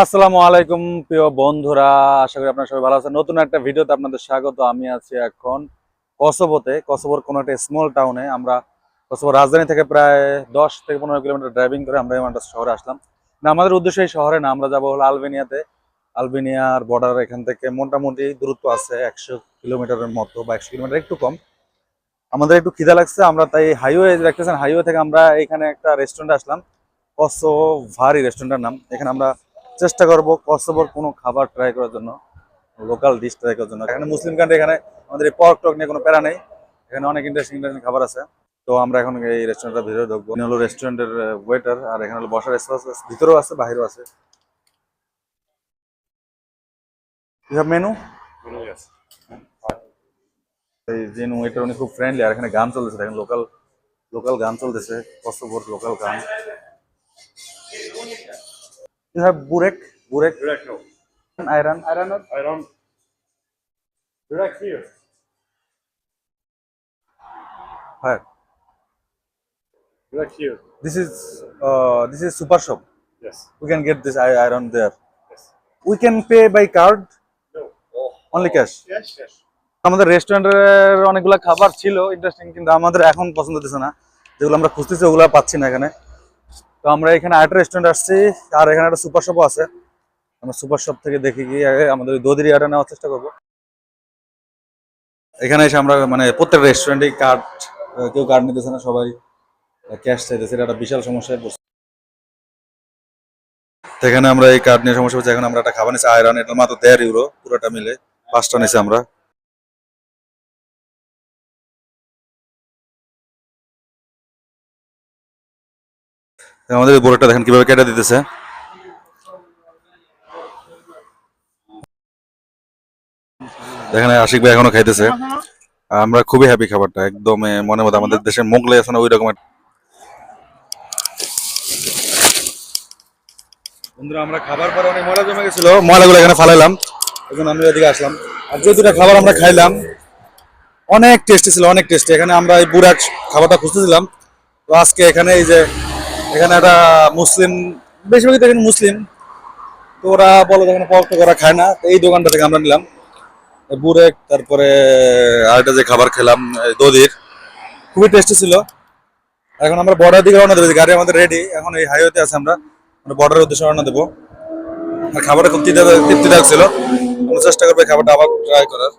আসসালামু আলাইকুম, প্রিয় বন্ধুরা। আশা করি আপনারা সবাই ভালো আছেন। নতুন একটা ভিডিওতে আপনাদের স্বাগত। আমি আছি এখন কসোভোতে। কসোভোর কোনো একটা স্মল টাউনে আমরা কসোভোর রাজধানী থেকে প্রায় দশ থেকে পনেরো কিলোমিটার ড্রাইভিং করে আমরা এমনটা শহরে আসলাম। না, আমাদের উদ্দেশ্য এই শহরে না, আমরা যাব হলো আলবেনিয়াতে। আলবেনিয়ার বর্ডার এখান থেকে মোটামুটি দূরত্ব আছে একশো কিলোমিটারের মতো বা একশো কিলোমিটার একটু কম। আমাদের একটু খিদা লাগছে, আমরা তাই হাইওয়ে দেখতেছেন। হাইওয়ে থেকে আমরা এখানে একটা রেস্টুরেন্টে আসলাম। কসো ভারি রেস্টুরেন্টের নাম। এখানে আমরা চেষ্টা করব কসোভোর কোনো খাবার ট্রাই করার জন্য লোকাল ডিশ ট্রাই করার জন্য। এখানে মুসলিম কান্ট্রি এখানে আমাদের এই পর্ক টক নিয়ে কোনো প্যারা নেই। এখানে অনেক ইন্টারেস্টিং ইন্টারেস্টিং খাবার আছে। তো আমরা এখন এই রেস্টুরেন্টের ভিতরে ঢুকবো। ইনি হলো রেস্টুরেন্টের ওয়েটার আর এখানে হলো বসার স্পেস ভিতরেও আছে বাইরেও আছে। মেনু এই যে ওয়েটার উনি খুব ফ্রেন্ডলি আর এখানে গান চলতেছে, দেখেন লোকাল লোকাল গান চলতেছে কসোভোর লোকাল গান। You have burek burek Direct no. Iron iron I don't. Direct here. হ্যাঁ Direct here. This is uh, this is super shop. Yes. We can get this i- iron there. Yes. We can pay by card, No. only cash. Yes. Yes. আমাদের রেস্টুরেন্টের অনেকগুলো খাবার ছিল interesting কিন্তু আমাদের এখন পছন্দ হতেছে না যেগুলো আমরা খুঁজতেছি ওগুলো পাচ্ছি না এখানে তো আমরা এখানে আরেকটা রেস্টুরেন্ট আসছি, আর এখানে একটা সুপার শপও আছে। আমরা সুপার শপ থেকে দেখি গিয়ে আমাদের দদির আটা নেওয়ার চেষ্টা করব। এখানে এসে আমরা মানে প্রত্যেক রেস্টুরেন্টে কার্ড কেউ কার্ড নিতেছে না, সবাই ক্যাশ চাইতেছে। এটা একটা বিশাল সমস্যায় পড়ছে। এখানে আমরা এই কার্ড নিয়ে সমস্যা হচ্ছে, এখন আমরা একটা খাবার নিচ্ছি আয়রন এটা মাত্র দেড় ইউরো পুরোটা মিলে পাঁচটা নিছি আমরা। আমাদের বোর্ডটা দেখেন কীভাবে কেটে দিতেছে। দেখেন আশিক ভাই এখনও খাইতেছে। আমরা খুবই হ্যাপি খাবারটা, একদম মনে মতো আমাদের দেশের মোগলাই আছে না, ওই রকম আমরা খাবার অনেক ময়লা জমে গেছিল, ময়লাগুলো এখানে ফালাইলাম আমি খাবার আমরা খাইলাম, অনেক টেস্টি ছিল, অনেক টেস্টি এখানে আমরা এই বুড়াট খাবারটা খুঁজতেছিলাম। তো আজকে এখানে এই যে এখানে একটা মুসলিম, বেশিরভাগই দেখেন মুসলিম। তো ওরা বলে যে এখানে পক্ত করা খায় না। এই দোকানটা থেকে আমরা নিলাম। বুরেক, তারপরে আরেকটা যে খাবার খেলাম দধির। খুবই টেস্টি ছিল। এখন আমরা বর্ডার দিকে রওনা দেবো। গাড়ি আমাদের রেডি এখন এই হাইওয়েতে আছে আমরা। আমরা বর্ডারের উদ্দেশ্যে রওনা দেবো। আর খাবারটা খুব তৃপ্তি তৃপ্তিদায়ক ছিল। আমরা চেষ্টা করব খাবারটা আবার ট্রাই করার।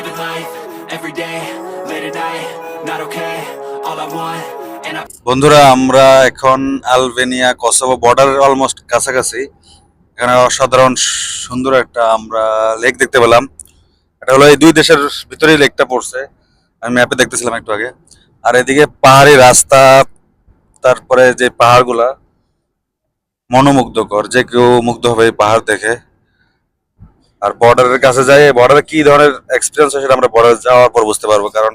Living life every day, late at night, not okay. All I want. বন্ধুরা আমরা এখন আলবেনিয়া কসোভো বর্ডার অলমোস্ট কাছাকাছি এখানে অসাধারণ সুন্দর একটা আমরা লেক দেখতে পেলাম এটা হলো এই দুই দেশের ভিতরেই লেকটা পড়ছে আমি ম্যাপে দেখতেছিলাম একটু আগে আর এদিকে পাহাড়ি রাস্তা তারপরে যে পাহাড়গুলা মনোমুগ্ধকর যে কেউ মুগ্ধ হবে এই পাহাড় দেখে আর বর্ডারের কাছে যাই বর্ডারে কি ধরনের এক্সপিরিয়েন্স হয় সেটা আমরা বর্ডার যাওয়ার পর বুঝতে পারব। কারণ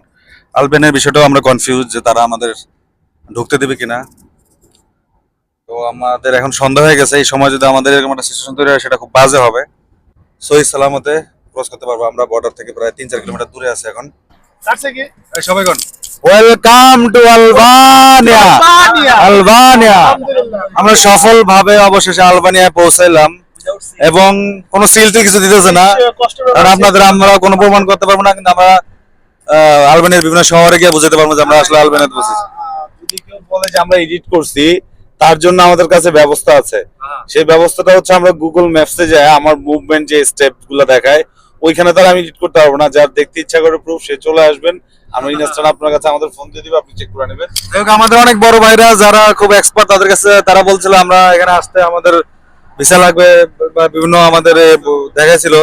আলবেনের বিষয়টাও আমরা কনফিউজ যে তারা আমাদের ঢুকতে দেবে কিনা। তো আমাদের এখন সন্ধ্যা হয়ে গেছে এই সময় যদি আমাদের এরকম একটা সিচুয়েশন তৈরি হয় সেটা খুব বাজে হবে। সহি সালামতে ক্রস করতে পারব আমরা বর্ডার থেকে প্রায় তিন চার কিলোমিটার দূরে আছে এখন। ওয়েলকাম টু আলবানিয়া আলবানিয়া আমরা সফলভাবে অবশেষে আলবানিয়ায় পৌঁছাইলাম। এবং কোনো সিল টিল কিছু দিতেছে না। কারণ আপনাদের আমরা কোনো প্রমাণ করতে পারব না কিন্তু আমরা আলবানিয়ার বিভিন্ন শহরে গিয়ে বুঝতে পারব যে আমরা আসলে আলবানিয়াতে বসেছি। যদি কেউ বলে যে আমরা এডিট করছি তার জন্য আমাদের কাছে ব্যবস্থা আছে। সেই ব্যবস্থাটা হচ্ছে আমরা গুগল ম্যাপসে যাই আমার মুভমেন্ট যে স্টেপগুলো দেখায় ওইখানে তার আমি এডিট করতে পারব না। যার দেখতে ইচ্ছা করে প্রুফ সে চলে আসবেন। আমরা ইনস্ট্যান্ট আপনার কাছে আমাদের ফোন দিয়ে দিবে আপনি চেক করে নেবেন। আমাদের অনেক বড় ভাইরা যারা খুব এক্সপার্ট তাদের কাছে তারা বলছিল আমরা এখানে আসতে আমাদের ভিসা লাগবে, বা বিভিন্ন আমাদের দেখাইছিল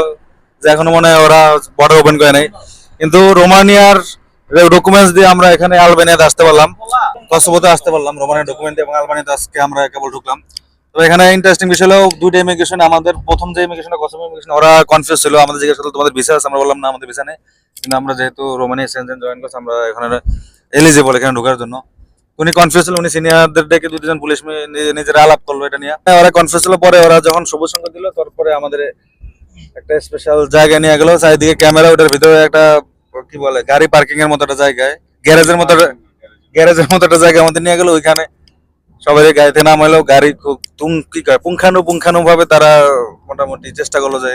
যে এখনও মনে হয় ওরা বর্ডার ওপেন করে নাই। কিন্তু রোমানিয়ার ডকুমেন্টস দিয়ে আমরা এখানে আলবেনিয়াতে আসতে পারলাম। কসোভোতে আসতে পারলাম, রোমানিয়ার ডকুমেন্ট এবং আলবেনিয়াতে আজকে আমরা কেবল ঢুকলাম। তো এখানে ইন্টারেস্টিং বিষয় হলো, দুইটা ইমিগ্রেশন আমাদের প্রথম যে ইমিগ্রেশন কসোভো ইমিগ্রেশন ওরা কনফিউজ ছিল। আমাদের জিজ্ঞেস করল তোমাদের ভিসা আছে? আমরা বললাম, না, আমাদের ভিসা নেই। কিন্তু আমরা যেহেতু রোমানিয়া সেনজেন জয়েন করছি, আমরা এখানে এলিজিবল এখানে ঢোকার জন্য। উনি কনফিউজ ছিল উনি সিনিয়রদের ডেকে দুজন পুলিশ নিজেরা আলাপ করল এটা নিয়ে। ওরা কনফিউজ ছিল পরে ওরা যখন সবুজ সংকেত দিল, তারপরে আমাদের একটা স্পেশাল জায়গায় নিয়ে গেল, চারিদিকে ক্যামেরা ওটার ভিতরে একটা, কি বলে, গাড়ি পার্কিং এর মতো একটা জায়গায় গ্যারেজের মতো গ্যারেজের মতো একটা জায়গা আমাদের নিয়ে গেল, ওইখানে সবাই গাড়িতে নামাইলো, গাড়ি খুব তুম কি কয়, পুঙ্খানু পুঙ্খানু ভাবে তারা মোটামুটি চেষ্টা করল যে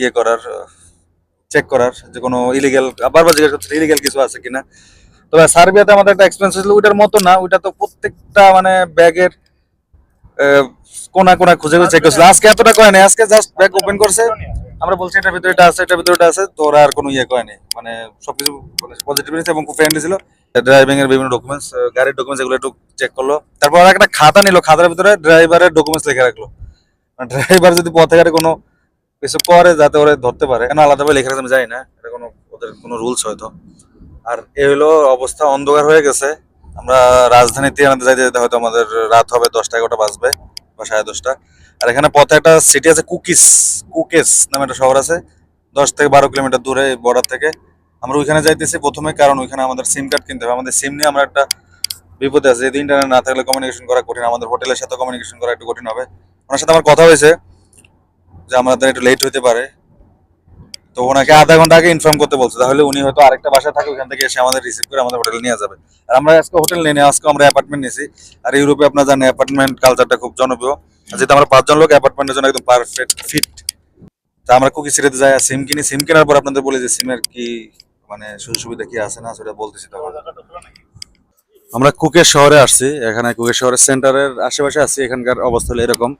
ইয়ে করার চেক করার, যে কোনো ইলিগেল বারবার জিজ্ঞেস করছে ইলিগেল কিছু আছে কিনা? তবে সার্বিয়াতে আমাদের একটা এক্সপেন্স ছিল ওইটার মতো না, ওইটা তো প্রত্যেকটা মানে ব্যাগের কোনা কোনা খুঁজে খুঁজে চেক করছিল। আজকে এতটা কয় নাই, আজকে জাস্ট ব্যাগ ওপেন করছে। আমরা বলছি, এটার ভিতরে এটা আছে, এটার ভিতরে এটা আছে। তো ওরা আর কোনো ইয়ে কয়নি মানে সবকিছু পজিটিভ নিয়েছে এবং খুব ফ্রেন্ডলি ছিল। ড্রাইভিং এর বিভিন্ন ডকুমেন্টস গাড়ির ডকুমেন্টস এগুলো একটু চেক করল। তারপর একটা খাতা নিল, খাতার ভিতরে ড্রাইভারের ডকুমেন্টস লিখে রাখল। ড্রাইভার যদি পথে ঘাটে কোনো কিছু করে যাতে ওরা ধরতে পারে। কেন আলাদাভাবে লেখা রাখতে আমি জানি না, এটা কোনো, ওদের কোনো রুলস হয়তো। আর এ হলো অবস্থা, অন্ধকার হয়ে গেছে। আমরা রাজধানী তিয়ানাতে যাইতে যেতে হয়তো আমাদের রাত হবে দশটা, এগারোটা বাজবে বা সাড়ে দশটা। আর এখানে পথে একটা সিটি আছে কুকিস, কুকেস নামে একটা শহর আছে। দশ থেকে বারো কিলোমিটার দূরে বর্ডার থেকে। আমরা ওইখানে যাইতেছি প্রথমে কারণ ওইখানে আমাদের সিম কার্ড কিনতে হবে। আমাদের সিম নিয়ে আমরা একটা বিপদে আছে। যদি ইন্টারনেট না থাকলে কমিউনিকেশন করা কঠিন, আমাদের হোটেলের সাথে কমিউনিকেশন করা একটু কঠিন হবে। ওনার সাথে আমার কথা হয়েছে যে আমাদের একটু লেট হইতে পারে। তো ওনাকে আধা ঘণ্টা আগে ইনফর্ম করতে বলছে। তাহলে উনি হয়তো আরেকটা বাসা থাকে, ওখান থেকে এসে আমাদের রিসিভ করে আমাদের হোটেল নিয়ে যাবে। আর আমরা আজকে হোটেল নিয়ে আজকে আমরা অ্যাপার্টমেন্ট নিয়েছি। আর ইউরোপে আপনার জানেন অ্যাপার্টমেন্ট কালচারটা খুব জনপ্রিয়। যেহেতু আমরা পাঁচজন লোক অ্যাপার্টমেন্টের জন্য একদম পারফেক্ট ফিট তা আমরা কুকি সিটিতে যাই সিম কিনি। সিম কেনার পর আপনাদের বলি যে সিমের কি মানে সুযোগ সুবিধা কি আছে না সেটা বলতেছি তখন। আমরা কুকের শহরে আসছি, এখানে কুকের শহরের সেন্টারের আশেপাশে আছি, এখানকার অবস্থা হলো এরকম।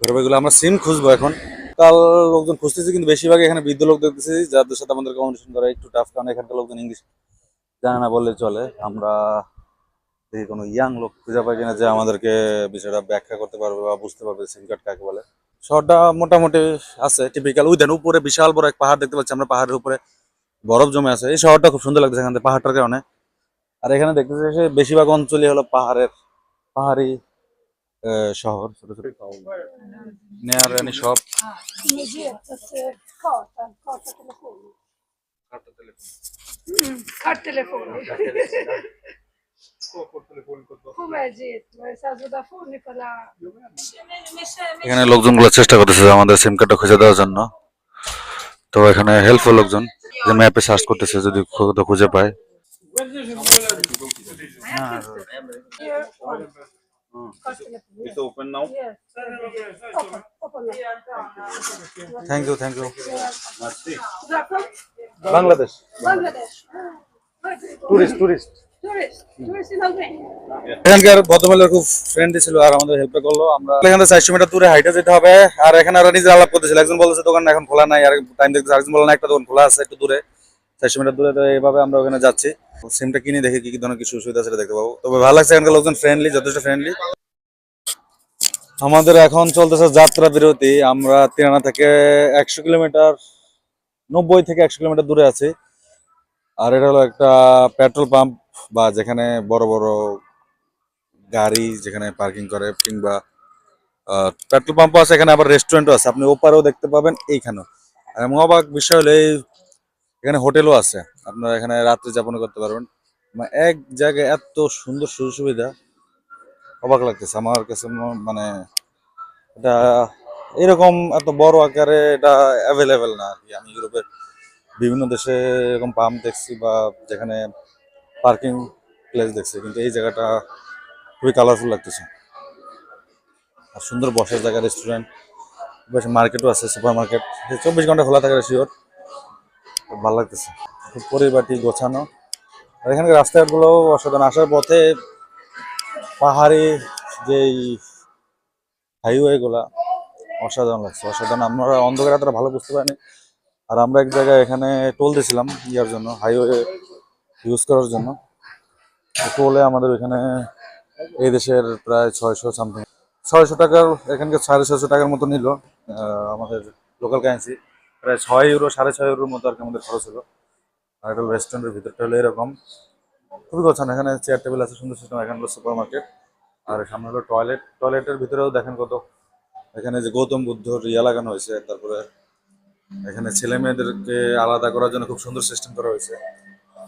ঘরবাইগুলো আমরা সিম খুঁজবো এখন। কাল লোকজন খুঁজতেছি, কিন্তু বেশিরভাগ এখানে বৃদ্ধ লোক দেখতেছি, যাদের সাথে আমাদের কমিউনিকেশন করা একটু টাফ কারণ এখানকার লোকজন ইংলিশ জানে না বললে চলে। আমরা দেখি কোনো ইয়াং লোক খুঁজে পাই কিনা যে আমাদেরকে বিষয়টা ব্যাখ্যা করতে পারবে বা বুঝতে পারবে সিম কার্ড কাকে বলে। শহরটা মোটামুটি আছে টিপিক্যাল ওই দেন উপরে বিশাল বড় এক পাহাড় দেখতে পাচ্ছি আমরা, পাহাড়ের উপরে বরফ জমে আছে। এই শহরটা খুব সুন্দর লাগছে এখান থেকে পাহাড়টার কারণে। আর এখানে দেখতেছি বেশিরভাগ অঞ্চলই হলো পাহাড়ের, পাহাড়ি শহর ছোট ছোট নেয়ার রানী সব. Mm. এখানে লোকজনগুলো চেষ্টা করতেছে আমাদের সিম কার্ডটা খুঁজে দেওয়ার জন্য তো এখানে হেল্পফুল লোকজন যে ম্যাপে সার্চ করতেছে যদি খুঁজে পায়. It's open now. Yes. Open, open now. Thank you thank you Where Bangladesh Bangladesh. Tourist tourist Tourist. Tourist এখানকার ভদ্রমহিলা খুব ফ্রেন্ডলি ছিল আর আমাদের হেল্প করল। আমরা এখান থেকে চারশো মিটার দূরে হাইটে যেতে হবে। আর এখানে ওরা নিজে আলাপ করতেছিল। একজন বলতেছে দোকান এখন খোলা নাই। আর টাইম আরেকজন না একটা দোকান খোলা আছে একটু দূরে। চারশো মিটার দূরে। তো এইভাবে আমরা ওখানে যাচ্ছি। সিমটা কিনে দেখি কি কি ধরনের কিছু সুবিধা সেটা দেখতে পাবো। তবে ভালো লাগছে এখানকার লোকজন ফ্রেন্ডলি যথেষ্ট ফ্রেন্ডলি আমাদের এখন চলতেছে যাত্রা বিরতি। আমরা তিরানা থেকে একশো কিলোমিটার, নব্বই থেকে একশো কিলোমিটার দূরে আছি। আর এটা হলো একটা পেট্রোল পাম্প বা যেখানে বড় বড় গাড়ি যেখানে পার্কিং করে কিংবা পেট্রোল পাম্পও আছে, এখানে আবার রেস্টুরেন্টও আছে। আপনি ওপারেও দেখতে পাবেন এইখানেও। আর অবাক বিষয় হলো এখানে হোটেলও আছে। আপনারা এখানে রাত্রি যাপন করতে পারবেন। মানে এক জায়গায় এত সুন্দর সুযোগ সুবিধা। অবাক লাগতেছে। আমার কাছে মানে এটা এরকম এত বড় আকারে এটা অ্যাভেলেবেল না আর কি আমি ইউরোপের বিভিন্ন দেশে এরকম পাম্প দেখছি বা যেখানে পার্কিং প্লেস দেখছি, কিন্তু এই জায়গাটা খুবই কালারফুল লাগতেছে। আর সুন্দর বসার জায়গা রেস্টুরেন্ট বেশ মার্কেটও আছে সুপার মার্কেট চব্বিশ ঘণ্টা খোলা থাকে শিওর ভালো লাগতেছে। খুব গোছানো। আর এখানকার রাস্তাঘাটগুলো অসাধারণ। আসার পথে পাহাড়ি যেই হাইওয়েগুলা অসাধারণ লাগছে, অসাধারণ। আমরা অন্ধকার এতটা ভালো বুঝতে পারিনি আর আমরা এক জায়গায় এখানে টোল দিয়েছিলাম ইয়ার জন্য হাইওয়ে ইউজ করার জন্য। টোলে আমাদের ওইখানে এই দেশের প্রায় ছয়শো সামথিং ছয়শো টাকার এখানকার সাড়ে ছয়শো টাকার মতো নিল আমাদের লোকাল কারেন্সি প্রায় ছয় ইউরো সাড়ে ছয় ইউরোর মতো আর কি আমাদের খরচ হলো। আর এটা রেস্টুরেন্টের ভিতরটা হলো এরকম। খুবই গোছানো এখানে চেয়ার টেবিল আছে সুন্দর সিস্টেম এখানে হলো সুপার মার্কেট আর সামনে হলো টয়লেট টয়লেটের ভিতরেও দেখেন কত এখানে যে গৌতম বুদ্ধর ইয়া লাগানো হয়েছে তারপরে এখানে ছেলে মেয়েদেরকে আলাদা করার জন্য খুব সুন্দর সিস্টেম করা হয়েছে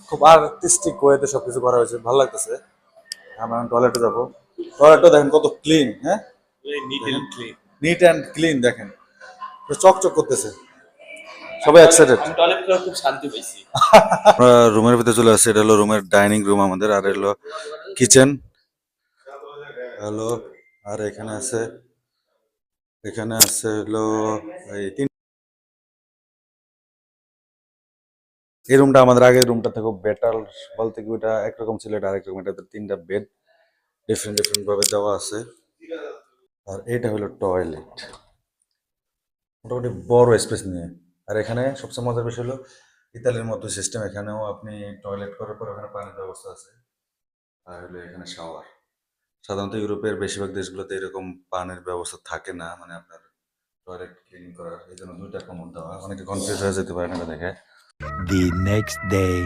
খুব আর্টিস্টিক ওয়েতে সবকিছু করা হয়েছে ভালো লাগতেছে। আমরা টয়লেটে যাব টয়লেটটা দেখেন কত ক্লিন হ্যাঁ? নিট অ্যান্ড ক্লিন দেখেন। চকচক করতেছে। সবাই এক্সাইটেড আমি টয়লেট করে খুব শান্তি পাইছি। আমরা রুমের ভিতরে চলে আসছি এটা হলো রুমের ডাইনিং রুম আমাদের আর হলো কিচেন হ্যালো আর এখানে আছে এখানে আছে হলো এই তিন এই রুমটা আমাদের আগের রুমটা থেকে বেটার বলতে কি ওটা একরকম ছিল এটা আরেক রকম এটাতে তিনটা বেড ডিফারেন্ট ডিফারেন্ট ভাবে দেওয়া আছে। আর এটা হলো টয়লেট মোটামুটি বড় স্পেস নিয়ে। আর এখানে সবচেয়ে মজার বিষয় হলো, ইতালির মতো সিস্টেম এখানেও আপনি টয়লেট করার পর ওখানে পানির ব্যবস্থা আছে। আর হলো এখানে শাওয়ার সাধারণত ইউরোপের বেশিরভাগ দেশগুলোতে এরকম পানির ব্যবস্থা থাকে না মানে আপনার টয়লেট ক্লিন করার, এই জন্য দুইটা কমন দেওয়া। অনেকে কনফিউজ হয়ে যেতে পারে না দেখে দি নেক্সট day.